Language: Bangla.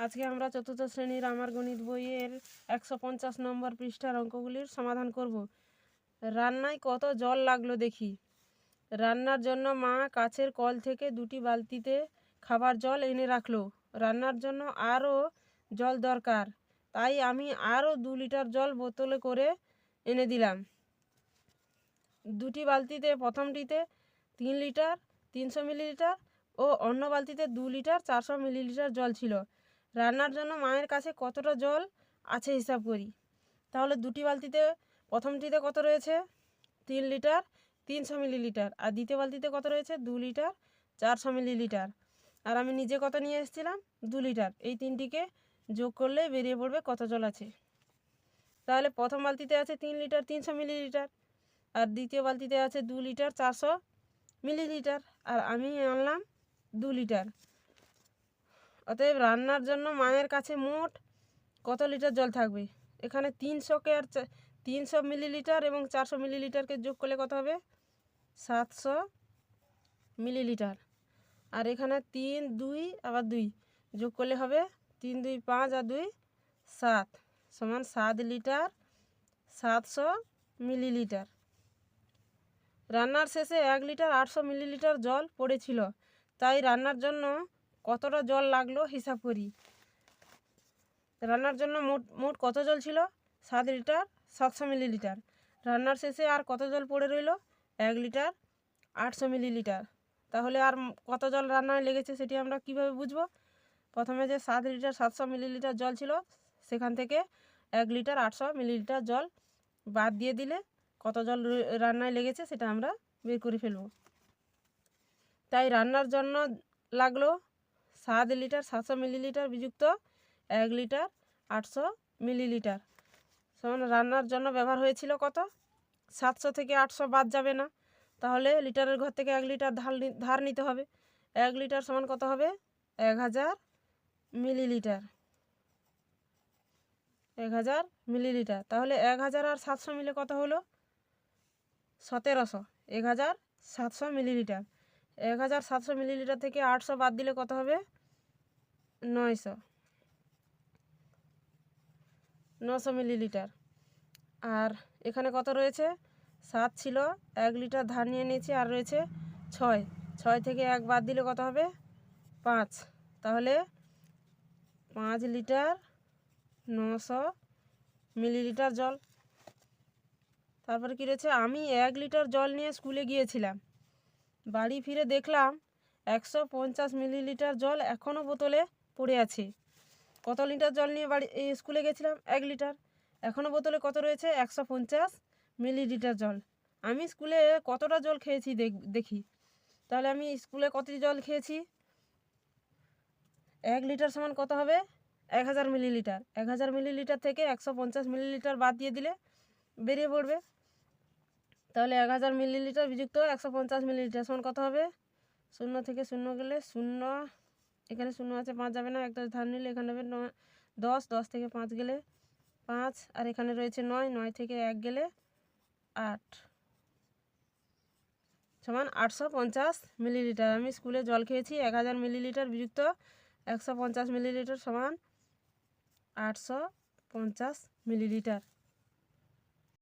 আজকে আমরা চতুর্থ শ্রেণির আমার গণিত বইয়ের একশো পঞ্চাশ নম্বর পৃষ্ঠার অঙ্কগুলির সমাধান করব। রান্নায় কত জল লাগল দেখি। রান্নার জন্য মা কাছের কল থেকে দুটি বালতিতে খাবার জল এনে রাখল। রান্নার জন্য আরও জল দরকার। তাই আমি আরও দু লিটার জল বোতলে করে এনে দিলাম। দুটি বালতিতে প্রথমটিতে তিন লিটার, তিনশো মিলিলিটার ও অন্য বালতিতে দু লিটার, চারশো মিলিলিটার জল ছিল। রান্নার জন্য মায়ের কাছে কতটা জল আছে হিসাব করি। তাহলে দুটি বালতিতে প্রথমটিতে কত রয়েছে? তিন লিটার, তিনশো মিলিলিটার। আর দ্বিতীয় বালতিতে কত রয়েছে? দু লিটার, চারশো মিলিলিটার। আর আমি নিজে কত নিয়ে এসেছিলাম? দু লিটার। এই তিনটিকে যোগ করলে বেরিয়ে পড়বে কত জল আছে। তাহলে প্রথম বালতিতে আছে তিন লিটার, তিনশো মিলিলিটার। আর দ্বিতীয় বালতিতে আছে দু লিটার, চারশো মিলিলিটার। আর আমি আনলাম দু লিটার। অতএব রান্নার জন্য মায়ের কাছে মোট কত লিটার জল থাকবে? এখানে তিনশোকে আর তিনশো মিলিলিটার এবং চারশো মিলিলিটারকে যোগ করলে কত হবে? সাতশো মিলিলিটার। আর এখানে তিন, দুই, আবার দুই যোগ করলে হবে তিন, দুই, পাঁচ, আর দুই, সাত সমান সাত লিটার সাতশো মিলিলিটার। রান্নার শেষে এক লিটার আটশো মিলিলিটার জল পড়েছিল। তাই রান্নার জন্য কতটা জল লাগল হিসাব করি। রান্নার জন্য মোট মোট কত জল ছিল? সাত লিটার, সাতশো মিলিলিটার। রান্নার শেষে আর কত জল পড়ে রইল? এক লিটার, আটশো মিলিলিটার। তাহলে আর কত জল রান্নায় লেগেছে সেটি আমরা কীভাবে বুঝব? প্রথমে যে সাত লিটার, সাতশো মিলিলিটার জল ছিল, সেখান থেকে এক লিটার, আটশো মিলিলিটার জল বাদ দিয়ে দিলে কত জল রান্নায় লেগেছে সেটা আমরা বের করে ফেলব। তাই রান্নার জন্য লাগল সাত লিটার, সাতশো মিলিলিটার বিযুক্ত এক লিটার, আটশো মিলিলিটার। সমান রান্নার জন্য ব্যবহার হয়েছিল কত? সাতশো থেকে আটশো বাদ যাবে না। তাহলে লিটারের ঘর থেকে এক লিটার ধার ধার নিতে হবে। এক লিটার সমান কত হবে? এক হাজার মিলিলিটার। এক হাজার মিলিলিটার। তাহলে এক হাজার আর সাতশো মিলে কত হলো? সতেরোশো। এক হাজার সাতশো মিলিলিটার। এক হাজার সাতশো মিলিলিটার থেকে আটশো বাদ দিলে কত হবে? নয়শো। নশো মিলিলিটার। আর এখানে কত রয়েছে? সাত ছিল, এক লিটার ধান নিয়ে নিয়েছি, আর রয়েছে ছয়। ছয় থেকে এক বাদ দিলে কত হবে? পাঁচ। তাহলে পাঁচ লিটার নশো মিলিলিটার জল। তারপরে কী রয়েছে? আমি এক লিটার জল নিয়ে স্কুলে গিয়েছিলাম। বাড়ি ফিরে দেখলাম একশো পঞ্চাশ মিলিলিটার জল এখনও বোতলে পড়ে আছে। কত লিটার জল নিয়ে বাড়ি স্কুলে গেছিলাম? এক লিটার। এখনও বোতলে কত রয়েছে? একশো পঞ্চাশ মিলিলিটার জল। আমি স্কুলে কতটা জল খেয়েছি দেখ তাহলে আমি স্কুলে কত জল খেয়েছি? এক লিটার সমান কত হবে? এক হাজার মিলিলিটার। এক হাজার মিলিলিটার থেকে একশো পঞ্চাশ মিলিলিটার বাদ দিয়ে দিলে বেরিয়ে পড়বে। তাহলে এক হাজার মিলিলিটার বিযুক্ত একশো পঞ্চাশ মিলিলিটার। সমান কত হবে? শূন্য থেকে শূন্য গেলে শূন্য। এখানে শূন্য আছে, পাঁচ যাবে না। একটা ধার নিলে এখানে হবে নয়, দশ দশ থেকে পাঁচ গেলে পাঁচ। আর এখানে রয়েছে নয় নয় থেকে এক গেলে আট। সমান আটশো পঞ্চাশ মিলিলিটার। আমি স্কুলে জল খেয়েছি, এক হাজার মিলিলিটার বিযুক্ত, একশো পঞ্চাশ মিলিলিটার সমান আটশো পঞ্চাশ মিলিলিটার।